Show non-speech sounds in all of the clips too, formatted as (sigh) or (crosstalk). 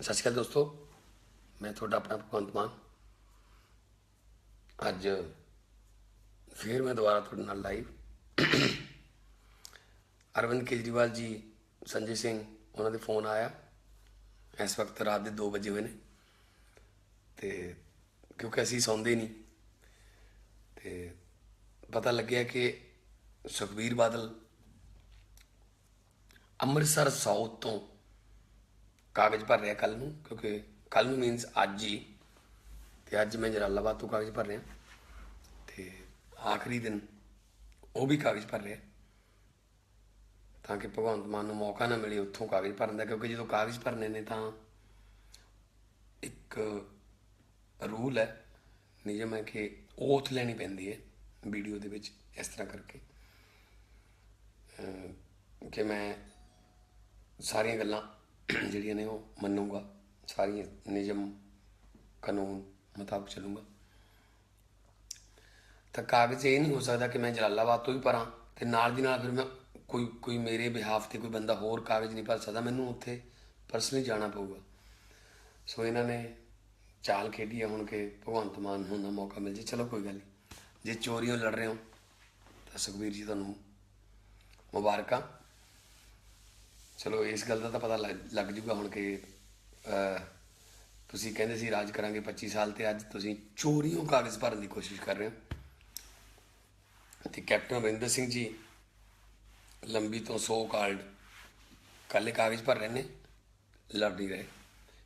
ਸਤਿ ਸ਼੍ਰੀ ਅਕਾਲ ਦੋਸਤੋ, ਮੈਂ ਤੁਹਾਡਾ ਆਪਣਾ ਭਗਵੰਤ ਮਾਨ। ਅੱਜ ਫਿਰ ਮੈਂ ਦੁਬਾਰਾ ਤੁਹਾਡੇ ਨਾਲ ਲਾਈਵ ਅਰਵਿੰਦ ਕੇਜਰੀਵਾਲ ਜੀ, ਸੰਜੇ ਸਿੰਘ, ਉਹਨਾਂ ਦੇ ਫੋਨ ਆਇਆ। ਇਸ ਵਕਤ ਰਾਤ ਦੇ 2 ਵਜੇ ਹੋਏ ਨੇ। ਤੇ ਕਿਉਂਕਿ ਅਸੀਂ ਸੌਂਦੇ ਨਹੀਂ, ਤੇ ਪਤਾ ਲੱਗਿਆ ਕਿ ਸੁਖਬੀਰ ਬਾਦਲ ਅੰਮ੍ਰਿਤਸਰ ਸਾਊਥ ਤੋਂ ਕਾਗਜ਼ ਭਰ ਰਿਹਾ ਕੱਲ ਨੂੰ, ਕਿਉਂਕਿ ਕੱਲ ਨੂੰ ਮੀਨਸ ਅੱਜ ਹੀ। ਤੇ ਅੱਜ ਮੈਂ ਜਲਾਲਾਬਾਦ ਤੋਂ ਕਾਗਜ਼ ਭਰ ਰਿਹਾ। ਤੇ ਆਖਰੀ ਦਿਨ ਉਹ ਵੀ ਕਾਗਜ਼ ਭਰ ਰਿਹਾ। ਤਾਂ ਕਿ ਭਗਵੰਤ ਮਾਨ ਨੂੰ ਮੌਕਾ ਨਾ ਮਿਲੇ ਉੱਥੋਂ ਕਾਗਜ਼ ਭਰਨ ਦਾ, ਕਿਉਂਕਿ ਜਦੋਂ ਕਾਗਜ਼ ਭਰਨੇ ਨੇ ਤਾਂ ਇੱਕ ਰੂਲ ਹੈ, ਨਿਯਮ ਹੈ ਕਿ ਓਥ ਲੈਣੀ ਪੈਂਦੀ ਹੈ ਵੀਡੀਓ ਦੇ ਵਿੱਚ ਇਸ ਤਰ੍ਹਾਂ ਕਰਕੇ। ਕਿ ਮੈਂ ਸਾਰੀਆਂ ਗੱਲਾਂ ਜਿਹੜੀਆਂ ਨੇ ਉਹ ਮੰਨੂਗਾ, ਸਾਰੀਆਂ ਨਿਯਮ, ਕਾਨੂੰਨ ਮੁਤਾਬਕ ਚੱਲੂਗਾ। ਤਾਂ ਕਾਗਜ਼ ਇਹ ਨਹੀਂ ਹੋ ਸਕਦਾ ਕਿ ਮੈਂ ਜਲਾਲਾਬਾਦ ਤੋਂ ਵੀ ਭਰਾਂ ਤੇ ਨਾਲ ਦੀ ਨਾਲ ਫਿਰ ਮੈਂ ਕੋਈ ਕੋਈ ਮੇਰੇ ਬਿਹਾਫ ਤੇ ਕੋਈ ਬੰਦਾ ਹੋਰ ਕਾਗਜ਼ ਨਹੀਂ ਭਰ ਸਕਦਾ, ਮੈਨੂੰ ਉੱਥੇ ਪਰਸਨਲੀ ਜਾਣਾ ਪਊਗਾ। ਸੋ ਇਹਨਾਂ ਨੇ ਚਾਲ ਖੇਡੀ ਹੈ ਹੁਣ ਕਿ ਭਗਵੰਤ ਮਾਨ ਨੂੰ ਨਾ ਮੌਕਾ ਮਿਲ ਜੇ। ਚਲੋ ਕੋਈ ਗੱਲ ਨਹੀਂ, ਜੇ ਚੋਰੀਆਂ ਲੜ ਰਹੇ ਹੋ ਤਾਂ ਸੁਖਬੀਰ ਜੀ ਤੁਹਾਨੂੰ ਮੁਬਾਰਕਾਂ। ਚਲੋ, ਇਸ ਗੱਲ ਦਾ ਤਾਂ ਪਤਾ ਲੱਗ ਲੱਗ ਜੂਗਾ ਹੁਣ ਕਿ ਤੁਸੀਂ ਕਹਿੰਦੇ ਸੀ ਰਾਜ ਕਰਾਂਗੇ 25 ਸਾਲ ਤੇ ਅੱਜ ਤੁਸੀਂ ਚੋਰੀਆਂ ਕਾਗਜ਼ ਭਰਨ ਦੀ ਕੋਸ਼ਿਸ਼ ਕਰ ਰਹੇ ਹੋ। ਤੇ ਕੈਪਟਨ ਅਮਰਿੰਦਰ ਸਿੰਘ ਜੀ ਲੰਬੀ ਤੋਂ ਸੋ ਕਾਲਡ ਕੱਲੇ ਕਾਗਜ਼ ਭਰ ਰਹੇ ਨੇ, ਲੜ ਨਹੀਂ ਰਹੇ।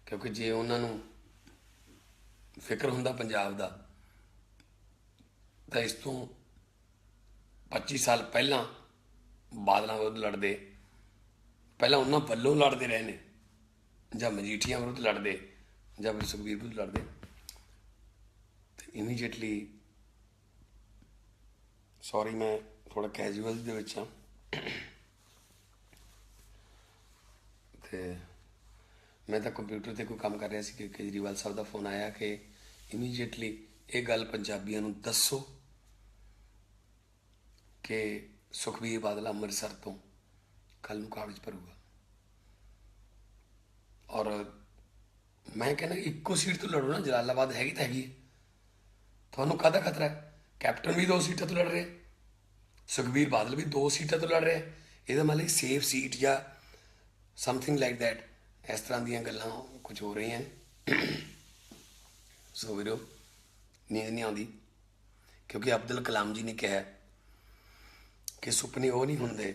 ਕਿਉਂਕਿ ਜੇ ਉਹਨਾਂ ਨੂੰ ਫਿਕਰ ਹੁੰਦਾ ਪੰਜਾਬ ਦਾ, ਤਾਂ ਇਸ ਤੋਂ 25 ਸਾਲ ਪਹਿਲਾਂ ਬਾਦਲਾਂ ਵਿਰੁੱਧ ਲੜਦੇ ਪਹਿਲਾਂ ਉਹਨਾਂ ਵੱਲੋਂ ਲੜਦੇ ਰਹੇ ਨੇ। ਜਾਂ ਮਜੀਠੀਆਂ ਵਿਰੁੱਧ ਲੜਦੇ, ਜਾਂ ਫਿਰ ਸੁਖਬੀਰ ਵਿਰੁੱਧ ਲੜਦੇ। ਤੇ ਇਮੀਡੀਏਟਲੀ ਸੌਰੀ ਮੈਂ ਥੋੜਾ ਕੈਜੂਅਲ ਦੇ ਵਿੱਚ ਹਾਂ। ਤੇ ਮੈਂ ਤਾਂ ਕੰਪਿਊਟਰ ਤੇ ਕੋਈ ਕੰਮ ਕਰ ਰਿਹਾ ਸੀ ਕਿ ਕੇਜਰੀਵਾਲ ਸਾਹਿਬ ਦਾ ਫੋਨ ਆਇਆ ਕਿ ਇਮੀਡੀਏਟਲੀ ਇਹ ਗੱਲ ਪੰਜਾਬੀਆਂ ਨੂੰ ਦੱਸੋ ਕਿ ਸੁਖਬੀਰ ਬਾਦਲ ਅੰਮ੍ਰਿਤਸਰ ਤੋਂ ਕੱਲ ਨੂੰ ਕਾਗਜ਼ ਭਰੂਗਾ। ਔਰ ਮੈਂ ਕਹਿੰਦਾ ਇੱਕੋ ਸੀਟ ਤੋਂ ਲੜੋ ਨਾ, ਜਲਾਲਾਬਾਦ ਹੈਗੀ ਤਾਂ ਹੈਗੀ ਹੈ। ਤੁਹਾਨੂੰ ਕਾਹਦਾ ਖਤਰਾ ਹੈ? ਕੈਪਟਨ ਵੀ ਦੋ ਸੀਟਾਂ ਤੋਂ ਲੜ ਰਿਹਾ, ਸੁਖਬੀਰ ਬਾਦਲ ਵੀ ਦੋ ਸੀਟਾਂ ਤੋਂ ਲੜ ਰਿਹਾ, ਇਹਦਾ ਮਤਲਬ ਸੇਫ ਸੀਟ ਜਾਂ ਸਮਥਿੰਗ ਲਾਈਕ ਥੈਟ ਇਸ ਤਰ੍ਹਾਂ ਦੀਆਂ ਗੱਲਾਂ ਕੁਝ ਹੋ ਰਹੀਆਂ ਸੋ ਵੀਰੋ, ਨੀਂਦ ਨਹੀਂ ਆਉਂਦੀ, ਕਿਉਂਕਿ ਅਬਦੁਲ ਕਲਾਮ ਜੀ ਨੇ ਕਿਹਾ ਕਿ ਸੁਪਨੇ ਉਹ ਨਹੀਂ ਹੁੰਦੇ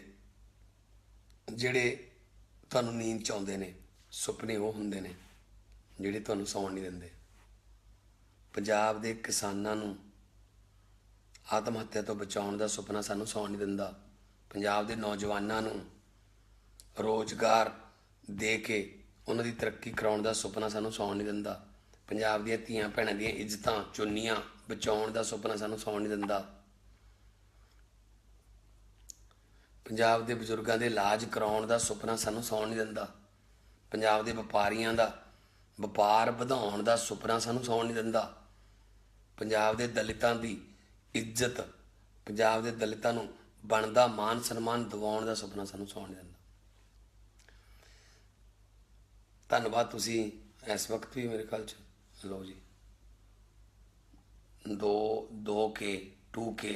ਜਿਹੜੇ ਤੁਹਾਨੂੰ ਨੀਂਦ ਚ ਆਉਂਦੇ ਨੇ, ਸੁਪਨੇ ਉਹ ਹੁੰਦੇ ਨੇ, ਜਿਹੜੇ ਤੁਹਾਨੂੰ ਸੌਣ ਨਹੀਂ ਦਿੰਦੇ। ਪੰਜਾਬ ਦੇ ਕਿਸਾਨਾਂ ਨੂੰ ਆਤਮ ਹੱਤਿਆ ਤੋਂ ਬਚਾਉਣ ਦਾ ਸੁਪਨਾ ਸਾਨੂੰ ਸੌਣ ਨਹੀਂ ਦਿੰਦਾ। ਪੰਜਾਬ ਦੇ ਨੌਜਵਾਨਾਂ ਨੂੰ ਰੋਜ਼ਗਾਰ ਦੇ ਕੇ ਉਹਨਾਂ ਦੀ ਤਰੱਕੀ ਕਰਾਉਣ ਦਾ ਸੁਪਨਾ ਸਾਨੂੰ ਸੌਣ ਨਹੀਂ ਦਿੰਦਾ। ਪੰਜਾਬ ਦੀਆਂ ਧੀਆਂ ਭੈਣਾਂ ਦੀਆਂ ਇੱਜ਼ਤਾਂ, ਚੁੰਨੀਆਂ ਬਚਾਉਣ ਦਾ ਸੁਪਨਾ ਸਾਨੂੰ ਸੌਣ ਨਹੀਂ ਦਿੰਦਾ। ਪੰਜਾਬ ਦੇ ਬਜ਼ੁਰਗਾਂ ਦੇ ਇਲਾਜ ਕਰਾਉਣ ਦਾ ਸੁਪਨਾ ਸਾਨੂੰ ਸੌਣ ਨਹੀਂ ਦਿੰਦਾ। ਪੰਜਾਬ ਦੇ ਵਪਾਰੀਆਂ ਦਾ, ਵਪਾਰ ਵਧਾਉਣ ਦਾ ਸੁਪਨਾ ਸਾਨੂੰ ਸੌਣ ਨਹੀਂ ਦਿੰਦਾ। ਪੰਜਾਬ ਦੇ ਦਲਿਤਾਂ ਦੀ ਇੱਜ਼ਤ, ਪੰਜਾਬ ਦੇ ਦਲਿਤਾਂ ਨੂੰ ਬਣਦਾ ਮਾਨ ਸਨਮਾਨ ਦਿਵਾਉਣ ਦਾ ਸੁਪਨਾ ਸਾਨੂੰ ਸੌਣ ਨਹੀਂ ਦਿੰਦਾ। ਧੰਨਵਾਦ ਤੁਸੀਂ ਇਸ ਵਕਤ ਵੀ ਮੇਰੇ ਖਿਆਲ ਚ। ਲਓ ਜੀ। 2 2k 2k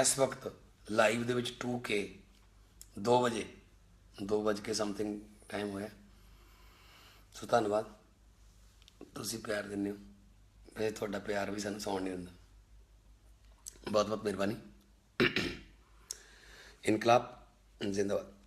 ਇਸ ਵਕਤ ਲਾਈਵ ਦੇ ਵਿੱਚ 2k 2 ਵਜੇ 2 ਵਜੇ ਕੇ ਸਮਥਿੰਗ ਟਾਈਮ ਹੋਇਆ। ਸੋ ਧੰਨਵਾਦ। ਤੁਸੀਂ ਪਿਆਰ ਦਿੰਦੇ ਹੋ। ਵੈਸੇ ਤੁਹਾਡਾ ਪਿਆਰ ਵੀ ਸਾਨੂੰ ਸੌਣ ਨਹੀਂ ਦਿੰਦਾ। ਬਹੁਤ ਬਹੁਤ ਮਿਹਰਬਾਨੀ। (coughs) ਇਨਕਲਾਬ, ਜ਼ਿੰਦਾਬਾਦ।